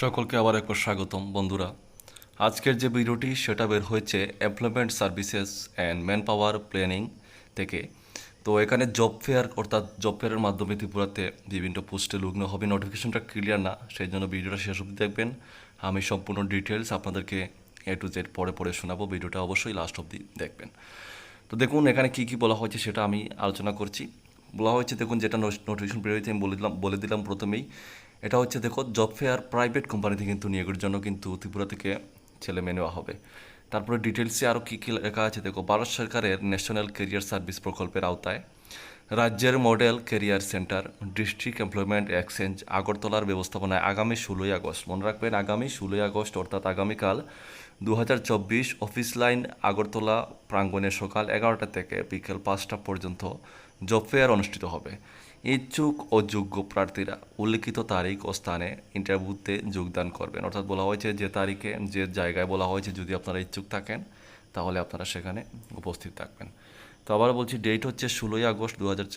সকলকে আবার একবার স্বাগতম, বন্ধুরা। আজকের যে ভিডিওটি, সেটা বের হয়েছে employment services and man power planning থেকে। তো এখানে জব ফেয়ার অর্থাৎ জব ফেয়ারের মাধ্যমে ত্রিপুরাতে বিভিন্ন পোস্টে লগ্ন হবে। নোটিফিকেশনটা ক্লিয়ার না, সেই জন্য ভিডিওটা শেষ অবধি দেখবেন। আমি সম্পূর্ণ ডিটেলস আপনাদেরকে এ টু জেড পরে পরে শোনাবো। ভিডিওটা অবশ্যই লাস্ট অবধি দেখবেন। তো দেখুন, এখানে কি কি বলা হয়েছে সেটা আমি আলোচনা করছি। বলা হয়েছে, দেখুন, যেটা নোটিফিকেশন বেরোয়েছে আমি বলে দিলাম বলে দিলাম প্রথমেই। এটা হচ্ছে দেখো জব ফেয়ার প্রাইভেট কোম্পানিতে কিন্তু নিয়োগের জন্য কিন্তু ত্রিপুরা থেকে ছেলে মেয়ে নেওয়া হবে। তারপরে ডিটেলসে আরও কী কী লেখা আছে দেখো, ভারত সরকারের ন্যাশনাল কেরিয়ার সার্ভিস প্রকল্পের আওতায়, রাজ্যের model career centre district employment exchange আগরতলার ব্যবস্থাপনায় আগামী ষোলোই আগস্ট, মনে রাখবেন আগামী ষোলোই আগস্ট, অর্থাৎ আগামীকাল দু হাজার চব্বিশ অফিস লাইন আগরতলা প্রাঙ্গণে সকাল এগারোটা থেকে বিকেল পাঁচটা পর্যন্ত জব ফেয়ার অনুষ্ঠিত হবে। ইচ্ছুক ও যোগ্য প্রার্থীরা উল্লিখিত তারিখ ও স্থানে ইন্টারভিউতে যোগদান করবেন। অর্থাৎ বলা হয়েছে যে তারিখে, যে জায়গায় বলা হয়েছে যদি আপনারা ইচ্ছুক থাকেন, তাহলে আপনারা সেখানে উপস্থিত থাকবেন। তো আবার বলছি, ডেট হচ্ছে ষোলোই আগস্ট দু হাজার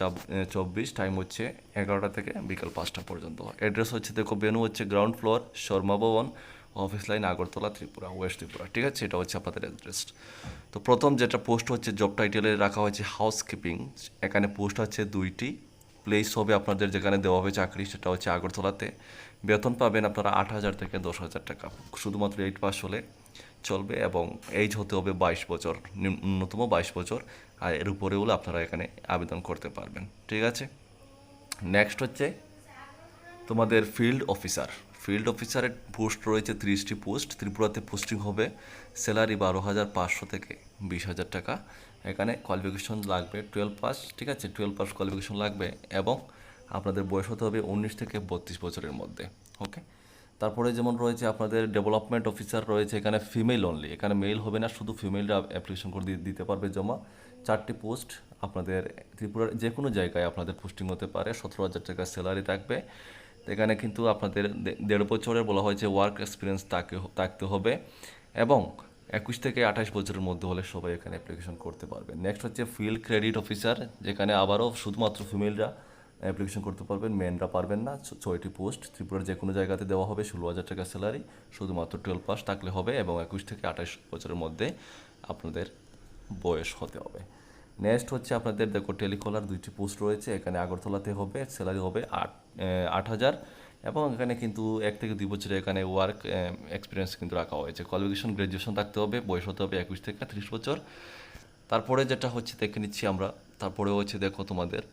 চব্বিশ, টাইম হচ্ছে এগারোটা থেকে বিকাল পাঁচটা পর্যন্ত। অ্যাড্রেস হচ্ছে, দেখো বেনু হচ্ছে ground floor, Sharma Bhavan, office lane, Agartala, Tripura, west Tripura. ঠিক আছে? এটা হচ্ছে আপনাদের অ্যাড্রেস। তো প্রথম যেটা পোস্ট হচ্ছে, জব টাইটেলে রাখা হয়েছে হাউসকিপিং। এখানে পোস্ট হচ্ছে দুইটি। প্লেস হবে আপনাদের যেখানে দেওয়া হবে চাকরি, সেটা হচ্ছে আগরতলাতে। বেতন পাবেন আপনারা আট হাজার থেকে দশ হাজার টাকা। শুধুমাত্র এইট পাস হলে চলবে এবং এইজ হতে হবে বাইশ বছর ন্যূনতম বাইশ বছর। আর এর উপরে হলে আপনারা এখানে আবেদন করতে পারবেন। ঠিক আছে? নেক্সট হচ্ছে তোমাদের ফিল্ড অফিসার ফিল্ড অফিসারের পোস্ট রয়েছে ত্রিশটি পোস্ট। ত্রিপুরাতে পোস্টিং হবে। স্যালারি বারো হাজার পাঁচশো থেকে বিশ হাজার টাকা। এখানে কোয়ালিফিকেশন লাগবে টুয়েলভ পাস ঠিক আছে? টুয়েলভ পাস কোয়ালিফিকেশন লাগবে এবং আপনাদের বয়স হতে হবে উনিশ থেকে বত্রিশ বছরের মধ্যে ওকে তারপরে যেমন রয়েছে আপনাদের ডেভেলপমেন্ট অফিসার রয়েছে এখানে ফিমেল অনলি এখানে মেল হবে না, শুধু ফিমেলরা অ্যাপ্লিকেশন করে দিয়ে- দিতে পারবে জমা। চারটি পোস্ট আপনাদের ত্রিপুরার যে কোনো জায়গায় আপনাদের পোস্টিং হতে পারে। সতেরো হাজার টাকা স্যালারি থাকবে। তো এখানে কিন্তু আপনাদের দেড় বছরের বলা হয়েছে ওয়ার্ক এক্সপিরিয়েন্স তাকে থাকতে হবে এবং একুশ থেকে আঠাশ বছরের মধ্যে হলে সবাই এখানে অ্যাপ্লিকেশন করতে পারবে। নেক্সট হচ্ছে ফিল্ড ক্রেডিট অফিসার যেখানে আবারও শুধুমাত্র ফিমেলরা অ্যাপ্লিকেশন করতে পারবেন মেনরা পারবেন না। ছয়টি পোস্ট ত্রিপুরার যে কোনো জায়গাতে দেওয়া হবে, ষোলো হাজার টাকা স্যালারি শুধুমাত্র টুয়েলভ পাস থাকলে হবে এবং একুশ থেকে আঠাশ বছরের মধ্যে আপনাদের বয়স হতে হবে। নেক্সট হচ্ছে আপনাদের দেখো টেলিকলার দুইটি পোস্ট রয়েছে, এখানে আগরতলাতে হবে স্যালারি হবে আট আট হাজার। এবং এখানে কিন্তু এক থেকে দুই বছরে এখানে ওয়ার্ক এক্সপিরিয়েন্স কিন্তু রাখা হয়েছে। কোয়ালিফিকেশন গ্র্যাজুয়েশন থাকতে হবে, বয়স হতে হবে একুশ থেকে ত্রিশ বছর। তারপরে যেটা হচ্ছে, দেখে নিচ্ছি আমরা। তারপরে হচ্ছে, দেখো তোমাদের।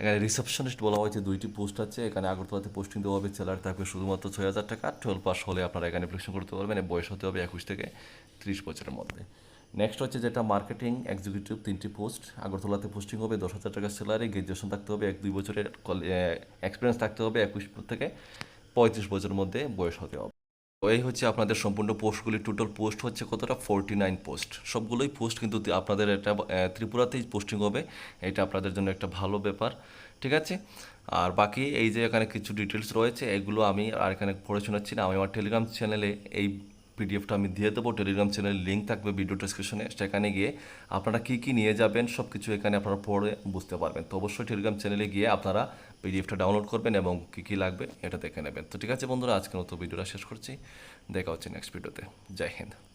এখানে রিসেপশনিস্ট বলা হয়েছে, দুইটি পোস্ট আছে। এখানে আগরতলাতে পোস্টিং দেওয়া হবে স্যালারি থাকবে শুধুমাত্র ছয় হাজার টাকা। টুয়েলভ পাস হলে আপনারা এখানে অ্যাপ্লিকেশন করতে পারবেন, বয়স হতে হবে একুশ থেকে ত্রিশ বছরের মধ্যে। নেক্সট হচ্ছে যেটা মার্কেটিং এক্সিকিউটিভ তিনটি পোস্ট আগরতলাতে পোস্টিং হবে, দশ হাজার টাকা স্যালারি গ্রাজুয়েশন থাকতে হবে, এক দুই বছরের এক্সপিরিয়েন্স থাকতে হবে, একুশ থেকে পঁয়ত্রিশ বছরের মধ্যে বয়স হতে হবে। এই হচ্ছে আপনাদের সম্পূর্ণ পোস্টগুলি টোটাল পোস্ট হচ্ছে কতটা? ফোরটি নাইন পোস্ট সবগুলোই পোস্ট কিন্তু আপনাদের এটা ত্রিপুরাতেই পোস্টিং হবে। এটা আপনাদের জন্য একটা ভালো ব্যাপার, ঠিক আছে? আর বাকি এই যে এখানে কিছু ডিটেলস রয়েছে, এগুলো আমি আর এখানে পড়ে শোনাচ্ছি না। আমি আমার টেলিগ্রাম চ্যানেলে এই পিডিএফটা আমি দিয়ে দেবো টেলিগ্রাম চ্যানেলের লিঙ্ক থাকবে ভিডিও ডিসক্রিপশনে সেখানে গিয়ে আপনারা কী কী নিয়ে যাবেন সব কিছু এখানে আপনারা পড়ে বুঝতে পারবেন। তো অবশ্যই টেলিগ্রাম চ্যানেলে গিয়ে আপনারা পিডিএফটা ডাউনলোড করবেন এবং কী কী লাগবে এটা দেখে নেবেন। তো ঠিক আছে বন্ধুরা, আজকের মতো ভিডিওটা শেষ করছি। দেখা হচ্ছে নেক্সট ভিডিওতে জয় হিন্দ।